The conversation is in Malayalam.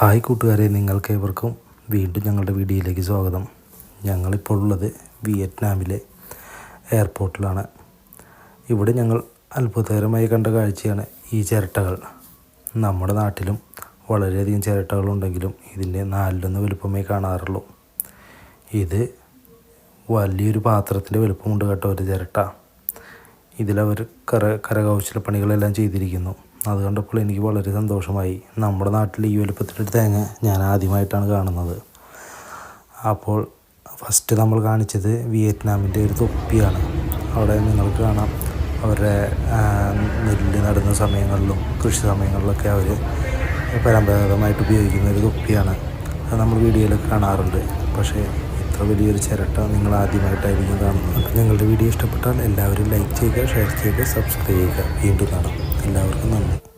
ഹായ് കൂട്ടുകാരെ നിങ്ങൾക്ക് ഏവർക്കും വീണ്ടും ഞങ്ങളുടെ വീഡിയോയിലേക്ക് സ്വാഗതം. ഞങ്ങളിപ്പോൾ ഉള്ളത് വിയറ്റ്നാമിലെ എയർപോർട്ടിലാണ്. ഇവിടെ ഞങ്ങൾ അത്ഭുതകരമായി കണ്ട കാഴ്ചയാണ് ഈ ചിരട്ടകൾ. നമ്മുടെ നാട്ടിലും വളരെയധികം ചിരട്ടകളുണ്ടെങ്കിലും ഇതിന്റെ നാലിലൊന്ന് വലുപ്പമേ കാണാറുള്ളൂ. ഇത് വലിയൊരു പാത്രത്തിന്റെ വലുപ്പമുണ്ട് കേട്ടോ ഒരു ചിരട്ട. ഇതിലവർ കര കരകൗശല പണികളെല്ലാം ചെയ്തിരിക്കുന്നു. അത് കണ്ടപ്പോൾ എനിക്ക് വളരെ സന്തോഷമായി. നമ്മുടെ നാട്ടിൽ ഈ വലുപ്പത്തിലൊരു തേങ്ങ ഞാൻ ആദ്യമായിട്ടാണ് കാണുന്നത്. അപ്പോൾ ഫസ്റ്റ് നമ്മൾ കാണിച്ചത് വിയറ്റ്നാമിന്റെ ഒരു തൊപ്പിയാണ്. അവിടെ നിങ്ങൾക്ക് കാണാം. അവരുടെ നെല്ല് നടുന്ന സമയങ്ങളിലും കൃഷി സമയങ്ങളിലൊക്കെ അവർ പരമ്പരാഗതമായിട്ട് ഉപയോഗിക്കുന്ന ഒരു തൊപ്പിയാണ്. അത് നമ്മൾ വീഡിയോയിലൊക്കെ കാണാറുണ്ട്. പക്ഷേ ഇത്ര വലിയൊരു ചിരട്ട നിങ്ങൾ ആദ്യമായിട്ടായിരിക്കും കാണുന്നത്. അപ്പം ഞങ്ങളുടെ വീഡിയോ ഇഷ്ടപ്പെട്ടാൽ എല്ലാവരും ലൈക്ക് ചെയ്യുക ഷെയർ ചെയ്യുക സബ്സ്ക്രൈബ് ചെയ്യുക. വീണ്ടും കാണാം. എല്ലാവർക്കും നന്ദി.